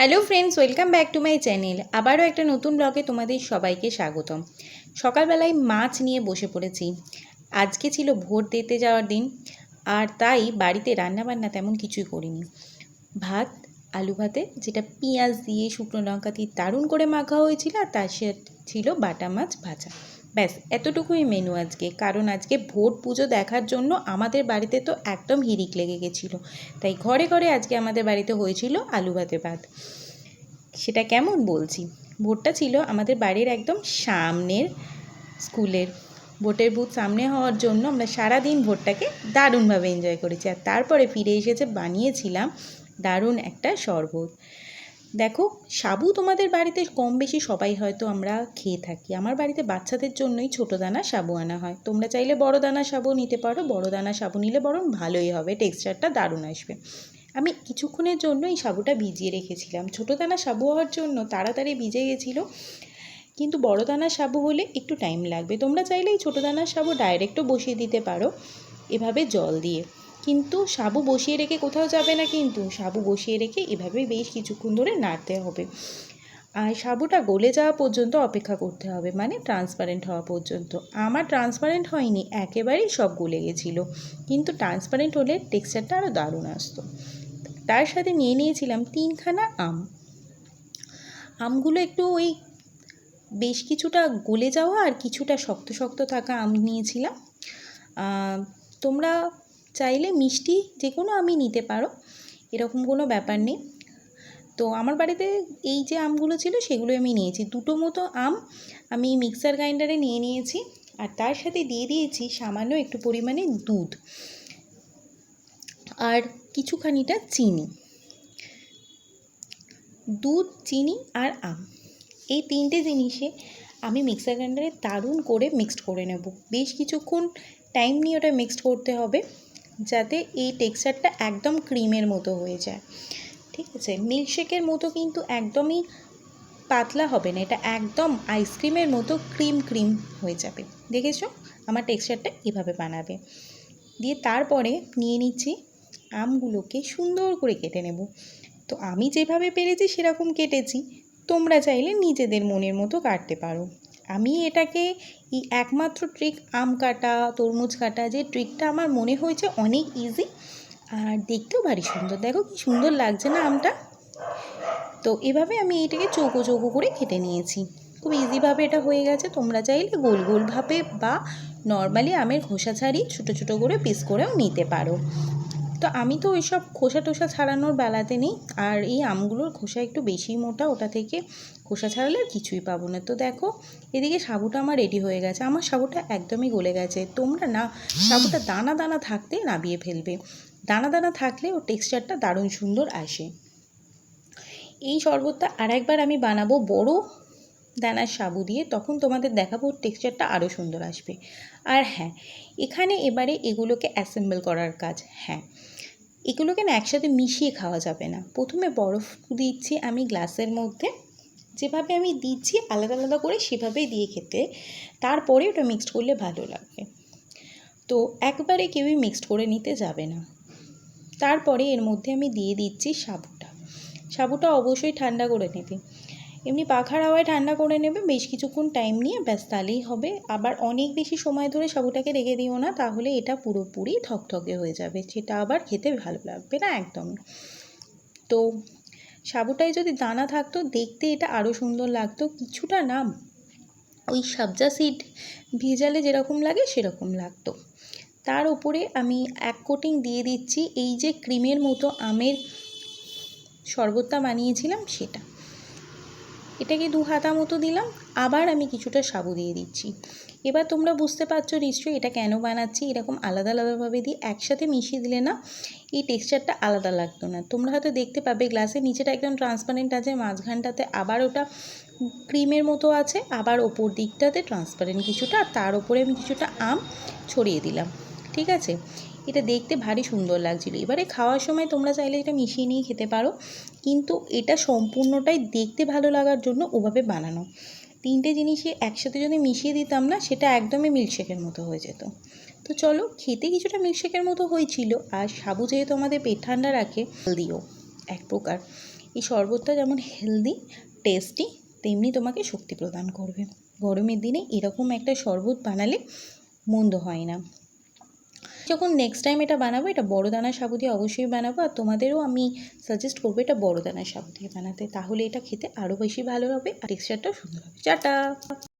Hello friends welcome back to my channel আবারও একটা নতুন ব্লগে তোমাদের সবাইকে স্বাগতম। সকালবেলায় মাছ নিয়ে বসে পড়েছি। আজকে ছিল ভোট দিতে যাওয়ার দিন, আর তাই বাড়িতে রান্নাবান্না তেমন কিছুই করিনি। ভাত, আলু ভাতে, যেটা পেঁয়াজ দিয়ে শুকনো লঙ্কা দিয়ে দারুণ করে মাখা হয়েছিল, আর তার ছিল বাটা মাছ ভাজা। ব্যাস, এতটুকুই মেনু আজকে। কারণ আজকে ভোট পুজো দেখার জন্য আমাদের বাড়িতে তো একদম হিরিক লেগে গেছিল। তাই ঘরে ঘরে আজকে আমাদের বাড়িতে হয়েছিল আলু ভাতে ভাত। সেটা কেমন বলছি? ভোটটা ছিল আমাদের বাড়ির একদম সামনের স্কুলের। ভোটের বুথ সামনে হওয়ার জন্য আমরা সারাদিন ভোটটাকে দারুণভাবে এনজয় করেছি। আর তারপরে ফিরে এসেছে, বানিয়েছিলাম দারুণ একটা শরবত। দেখো, সাবু তোমাদের বাড়িতে কম বেশি সবাই হয়তো আমরা খেয়ে থাকি। আমার বাড়িতে বাচ্চাদের জন্যই ছোটো দানা সাবু আনা হয়। তোমরা চাইলে বড় দানা সাবু নিতে পারো, বড় দানা সাবু নিলে বরং ভালোই হবে, টেক্সচারটা দারুণ আসবে। আমি কিছুক্ষণের জন্য এই সাবুটা ভিজিয়ে রেখেছিলাম। ছোটো দানা সাবু হওয়ার জন্য তাড়াতাড়ি ভিজে গেছিল, কিন্তু বড় দানা সাবু হলে একটু টাইম লাগবে। তোমরা চাইলে এই ছোটো দানা সাবু ডাইরেক্টও বসিয়ে দিতে পারো, এভাবে জল দিয়ে। কিন্তু সাবু বসিয়ে রেখে কোথাও যাবে না কিন্তু। সাবু বসিয়ে রেখে এভাবে বেশ কিছুক্ষণ ধরে নাড়তে হবে। আর সাবুটা গলে যাওয়া পর্যন্ত অপেক্ষা করতে হবে মানে ট্রান্সপারেন্ট হওয়া পর্যন্ত। আমার ট্রান্সপারেন্ট হয়নি, একেবারেই সব গলে গেছিল। কিন্তু ট্রান্সপারেন্ট হলে টেক্সচারটা আরও দারুণ আসতো। তার সাথে নিয়ে নিয়েছিলাম তিনখানা আম। আমগুলো একটু ওই বেশ কিছুটা গলে যাওয়া আর কিছুটা শক্ত শক্ত থাকা আম নিয়েছিলাম। তোমরা চাইলে মিষ্টি যে কোনো আমি নিতে পারো, এরকম কোনো ব্যাপার নেই। তো আমার বাড়িতে এই যে আমগুলো ছিল সেগুলো আমি নিয়েছি। দুটো মতো আম আমি মিক্সার গ্রাইন্ডারে নিয়ে নিয়েছি আর তার সাথে দিয়ে দিয়েছি সামান্য একটু পরিমাণে দুধ আর কিছুখানিটা চিনি। দুধ, চিনি আর আম, এই তিনটে জিনিসে আমি মিক্সার গ্রাইন্ডারে দারুণ করে মিক্সড করে নেব। বেশ কিছুক্ষণ টাইম নিয়ে ওটা মিক্সড করতে হবে। যাতে এই টেক্সচারটা একদম ক্রিমের মতো হয়ে যায়। ঠিক আছে? মিল্কশেকের মতো কিন্তু একদমই পাতলা হবে না, এটা একদম আইসক্রিমের মতো ক্রিম ক্রিম হয়ে যাবে। দেখেছ? আমার টেক্সচারটা এভাবে বানাবে। দিয়ে তারপরে নিয়ে নিচ্ছি আমগুলোকে সুন্দর করে কেটে নেব। তো আমি যেভাবে পেরেছি সেরকম কেটেছি, তোমরা চাইলে নিজেদের মনের মতো কাটতে পারো। আমি এটাকে এই একমাত্র ট্রিক আম কাটা, তরমুজ কাটা, যে ট্রিকটা আমার মনে হয়েছে অনেক ইজি আর দেখতেও ভারী সুন্দর। দেখো কি সুন্দর লাগছে না আমটা? তো এভাবে আমি এটাকে চৌকো চৌকো করে কেটে নিয়েছি। খুব ইজিভাবে এটা হয়ে গেছে। তোমরা চাইলে গোল গোলভাবে বা নর্মালি আমের খোসা ছাড়িয়ে ছোটো ছোটো করে পিস করেও নিতে পারো। তো আমি তো ওইসব খোসা টোসা ছাড়ানোর বেলাতে নেই। আর এই আমগুলোর খোসা একটু বেশি মোটা, ওটা থেকে খোসা ছাড়ালে আর কিছুই পাবো না। তো দেখো, এদিকে সাবুটা আমার রেডি হয়ে গেছে। আমার সাবুটা একদমই গলে গেছে। তোমরা না, সাবুটা দানা দানা থাকতে নাবিয়ে ফেলবে। দানা দানা থাকলে ওর টেক্সচারটা দারুণ সুন্দর আসে। এই শরবতটা আর একবার আমি বানাবো বড় দানার সাবু দিয়ে তখন তোমাদের দেখাবো টেক্সচারটা আরও সুন্দর আসবে। আর হ্যাঁ এখানে এবারে এগুলোকে অ্যাসেম্বল করার কাজ হ্যাঁ। এগুলোকে না একসাথে মিশিয়ে খাওয়া যাবে না। প্রথমে বরফ দিচ্ছি আমি গ্লাসের মধ্যে। যেভাবে আমি দিচ্ছি আলাদা আলাদা করে সেভাবেই দিয়ে খেতে। তারপরে ওটা মিক্সড করলে ভালো লাগবে। তো একবারে কেউই মিক্সড করে নিতে যাবে না। তারপরে এর মধ্যে আমি দিয়ে দিচ্ছি সাবুটা। সাবুটা অবশ্যই ঠান্ডা করে নেবে। এমনি পাখার হাওয়ায় ঠান্ডা করে নেবে, বেশ কিছুক্ষণ টাইম নিয়ে ব্যাস তাহলেই হবে। আবার অনেক বেশি সময় ধরে সাবুটাকে রেখে দিও না, তাহলে এটা পুরোপুরি থকথকে হয়ে যাবে। সেটা আবার খেতে ভালো লাগবে না একদমই। তো সাবুটায় যদি দানা থাকতো, দেখতে এটা আরও সুন্দর লাগতো। কিছুটা না, ওই সাবজা সিড ভিজালে যেরকম লাগে সেরকম লাগতো। তার উপরে আমি এক কোটিং দিয়ে দিচ্ছি, এই যে ক্রিমের মতো আমের শরবতটা বানিয়েছিলাম সেটা। এটাকে দু হাতা মতো দিলাম, আবার আমি কিছুটা সাবু দিয়ে দিচ্ছি। এবার তোমরা বুঝতে পারছ নিশ্চয়ই এটা কেন বানাচ্ছি, এরকম আলাদা আলাদাভাবে দিয়ে একসাথে মিশিয়ে দিলে না, এই টেক্সচারটা আলাদা লাগতো না। তোমরা হয়তো দেখতে পাবে গ্লাসের নিচেটা একদম ট্রান্সপারেন্ট আছে, মাঝখানটাতে আবার ওটা ক্রিমের মতো আছে, আবার ওপর দিকটাতে ট্রান্সপারেন্ট কিছুটা, আর তার ওপরে আমি কিছুটা আম ছড়িয়ে দিলাম। ঠিক আছে? এটা দেখতে ভারী সুন্দর লাগছিল। এবারে খাওয়ার সময় তোমরা চাইলে এটা মিশিয়ে নিয়ে খেতে পারো। কিন্তু এটা সম্পূর্ণটাই দেখতে ভালো লাগার জন্য ওভাবে বানানো। তিনটে জিনিসই একসাথে যদি মিশিয়ে দিতাম না, সেটা একদমই মিল্কশেকের মতো হয়ে যেত। তো চলো, খেতে কিছুটা মিল্কশেকের মতো হয়েছিল। আর সাবু যেহেতু আমাদের পেট ঠান্ডা রাখে দিও এক প্রকার। এই শরবতটা যেমন হেলদি টেস্টি তেমনি তোমাকে শক্তি প্রদান করবে। গরমের দিনে এরকম একটা শরবত বানালে মন্দ হয় না। যখন নেক্সট টাইম এটা বানাবো, এটা বড় দানার সাবু দিয়ে অবশ্যই বানাবো। আর তোমাদেরও আমি সাজেস্ট করব এটা বড় দানার সাবু দিয়ে বানাতে। তাহলে এটা খেতে আরও বেশি ভালো হবে আর টেক্সচারটাও সুন্দর হবে। টাটা!